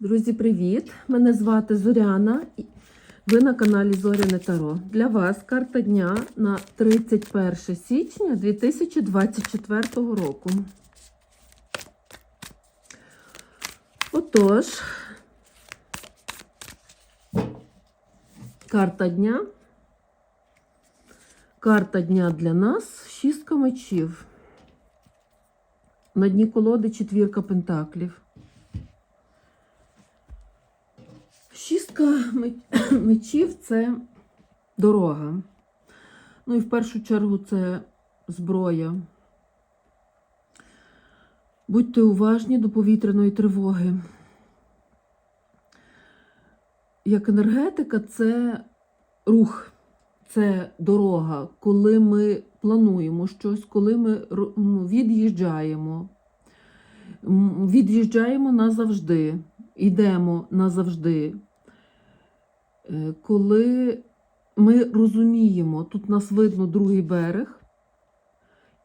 Друзі, привіт! Мене звати Зоряна. Ви на каналі Зоряне Таро. Для вас карта дня на 31 січня 2024 року. Отож, карта дня. Карта дня для нас шістка мечів. На дні колоди четвірка пентаклів. Шістка мечів це дорога. Ну і в першу чергу це зброя. Будьте уважні до повітряної тривоги. Як енергетика це рух, це дорога, коли ми плануємо щось, коли ми від'їжджаємо. Від'їжджаємо назавжди, йдемо назавжди. Е, Коли ми розуміємо, тут нас видно другий берег,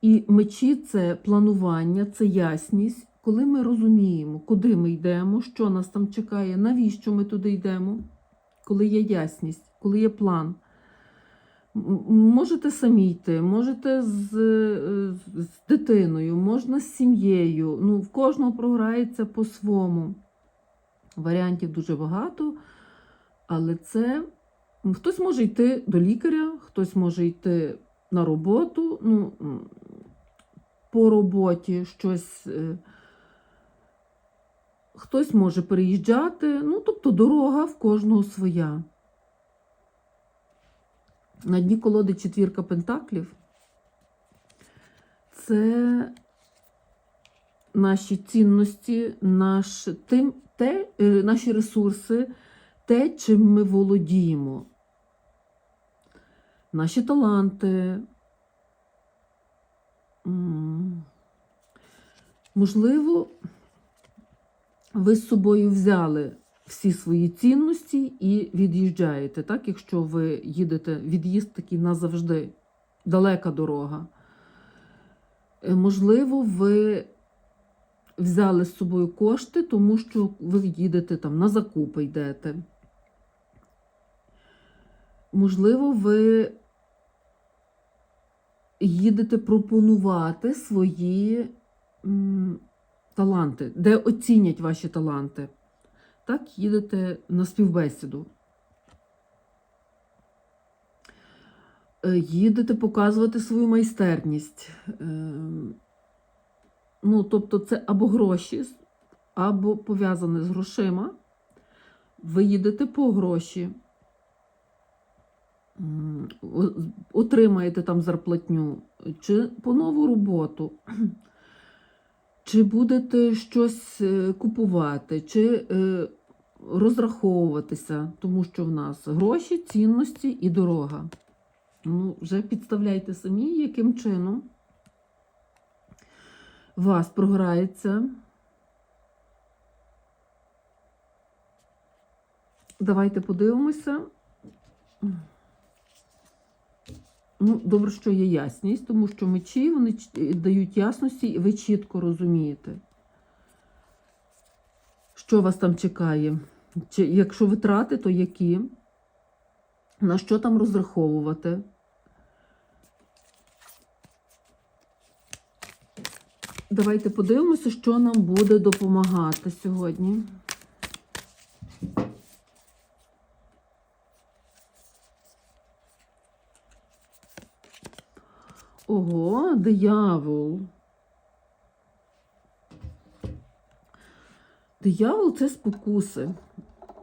і мечі це планування, це ясність. Коли ми розуміємо, куди ми йдемо, що нас там чекає, навіщо ми туди йдемо, коли є ясність, коли є план. Можете самі йти, можете з, е, з дитиною, можна з сім'єю. Ну, в кожного програється по-своєму. Варіантів дуже багато, але це хтось може йти до лікаря, хтось може йти на роботу. Ну, по роботі щось. е, Хтось може переїжджати, ну, тобто дорога в кожного своя. На дні колоди четвірка пентаклів. Це наші цінності, наш, тим, те, е, наші ресурси, те, чим ми володіємо. Наші таланти. Можливо, ви з собою взяли всі свої цінності і від'їжджаєте, так? Якщо ви їдете, від'їзд такий назавжди, далека дорога. Е, Можливо, ви взяли з собою кошти, тому що ви їдете там на закупи йдете. Можливо, ви їдете пропонувати свої м, таланти, де оцінять ваші таланти. Так, їдете на співбесіду. Е, Їдете показувати свою майстерність. Ем, Ну, тобто, це або гроші, або пов'язане з грошима. Ви їдете по гроші, отримаєте там зарплатню, чи по нову роботу. Чи будете щось е, купувати, чи е, розраховуватися, тому що в нас гроші, цінності і дорога. Ну, вже підставляйте самі, яким чином вас програється. Давайте подивимося. Ну, добре, що є ясність, тому що мечі вони дають ясності, і ви чітко розумієте, що вас там чекає. Чи, якщо витрати, то які? На що там розраховувати? Давайте подивимося, що нам буде допомагати сьогодні. Ого, диявол. Диявол це спокуси.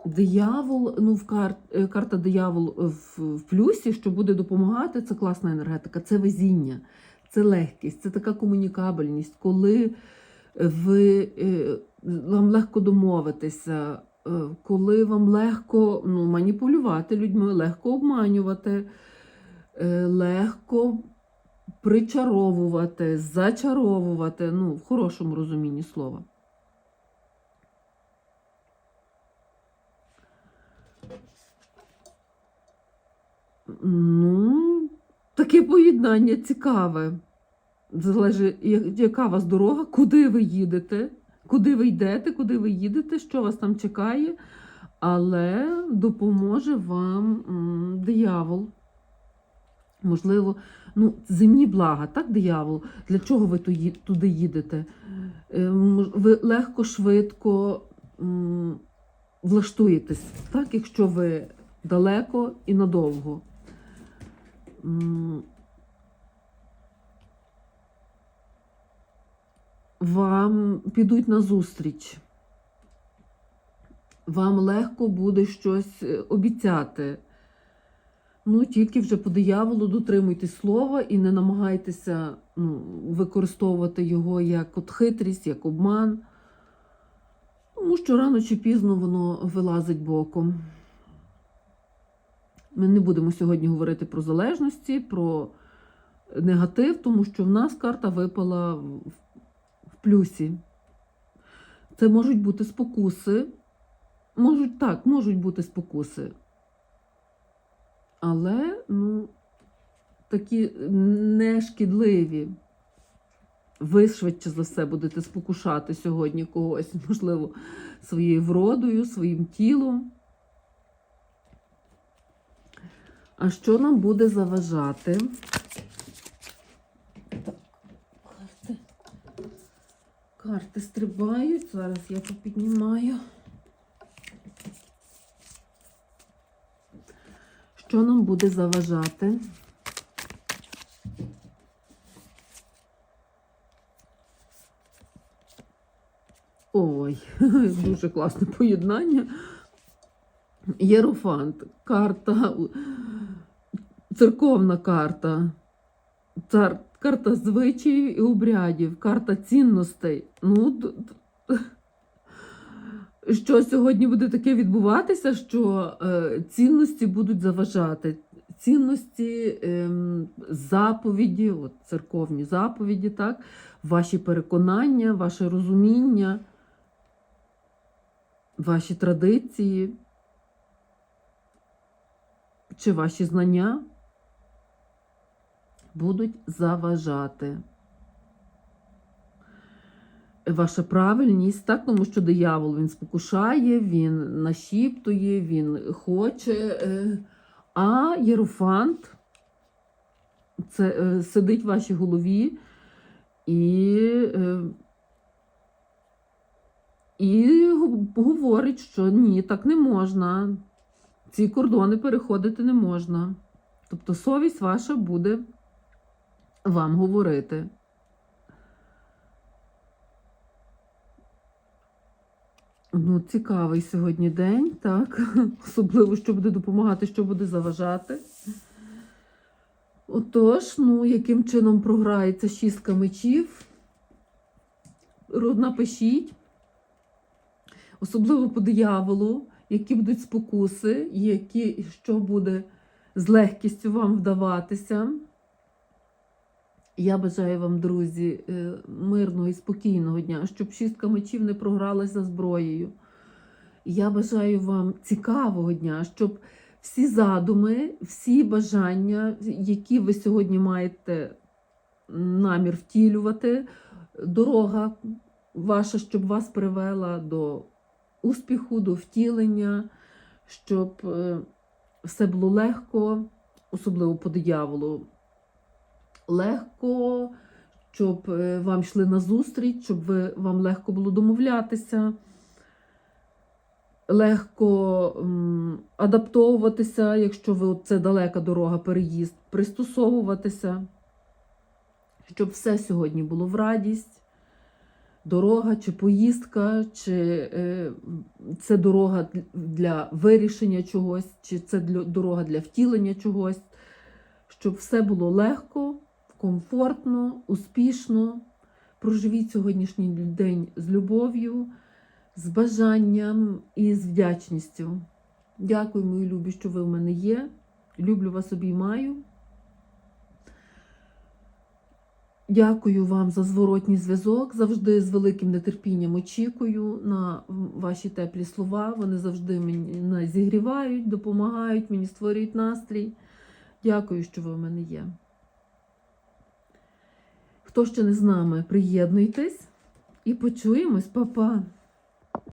Диявол, ну, в кар... е, карта диявол в, в плюсі, що буде допомагати, це класна енергетика, це везіння, це легкість, це така комунікабельність, коли ви, е, вам легко домовитися, е, коли вам легко ну, маніпулювати людьми, легко обманювати, е, легко причаровувати, зачаровувати, ну, в хорошому розумінні слова. Ну, таке поєднання цікаве. Залежить, яка у вас дорога, куди ви їдете, куди ви йдете, куди ви їдете, що вас там чекає, але допоможе вам диявол. Можливо, ну, земні блага, так, диявол? Для чого ви туди їдете? Е, Ви легко, швидко влаштуєтесь, так, якщо ви далеко і надовго. Вам підуть на зустріч. Вам легко буде щось е, обіцяти. Ну, тільки вже по дияволу дотримуйтесь слова і не намагайтеся ну, використовувати його як от хитрість, як обман. Тому що рано чи пізно воно вилазить боком. Ми не будемо сьогодні говорити про залежності, про негатив, тому що в нас карта випала в плюсі. Це можуть бути спокуси. Можуть так, можуть бути спокуси. Але, ну, такі нешкідливі. Ви швидше за все будете спокушати сьогодні когось, можливо, своєю вродою, своїм тілом. А що нам буде заважати? Карти. Карти стрибають. Зараз я попіднімаю. Що нам буде заважати? Ой, дуже класне поєднання. Єрофант, карта, церковна карта, цар, карта звичаїв і обрядів, карта цінностей. Ну, що сьогодні буде таке відбуватися, що е, цінності будуть заважати. Цінності, ем, заповіді, от церковні заповіді, так, ваші переконання, ваше розуміння, ваші традиції чи ваші знання будуть заважати. Ваша правильність, так, тому що диявол він спокушає, він нашіптує, він хоче. е, А єрофант це е, сидить в вашій голові і, е, і говорить, що ні, так не можна. Ці кордони переходити не можна. Тобто совість ваша буде вам говорити. Ну, цікавий сьогодні день, так. Особливо, що буде допомагати, що буде заважати. Отож, ну, яким чином програється шістка мечів? Напишіть. Особливо по дияволу, які будуть спокуси, які, що буде з легкістю вам вдаватися. Я бажаю вам, друзі, е, мирного і спокійного дня, щоб шістка мечів не програлася зброєю. Я бажаю вам цікавого дня, щоб всі задуми, всі бажання, які ви сьогодні маєте намір втілювати, дорога ваша, щоб вас привела до успіху, до втілення, щоб е, все було легко, особливо по дияволу. Легко, щоб е, вам йшли на зустріч, щоб ви, вам легко було домовлятися, легко м, адаптовуватися, якщо ви це далека дорога, переїзд, пристосовуватися, щоб все сьогодні було в радість. Дорога чи поїздка, чи е, це дорога для вирішення чогось, чи це для, дорога для втілення чогось, щоб все було легко, комфортно, успішно. Проживіть сьогоднішній день з любов'ю, з бажанням і з вдячністю. Дякую, мої любі, що ви в мене є. Люблю вас обіймаю. Дякую вам за зворотній зв'язок. Завжди з великим нетерпінням очікую на ваші теплі слова. Вони завжди мене зігрівають, допомагають, мені створюють настрій. Дякую, що ви в мене є. Хто ще не з нами, приєднуйтесь. І почуємось, папа.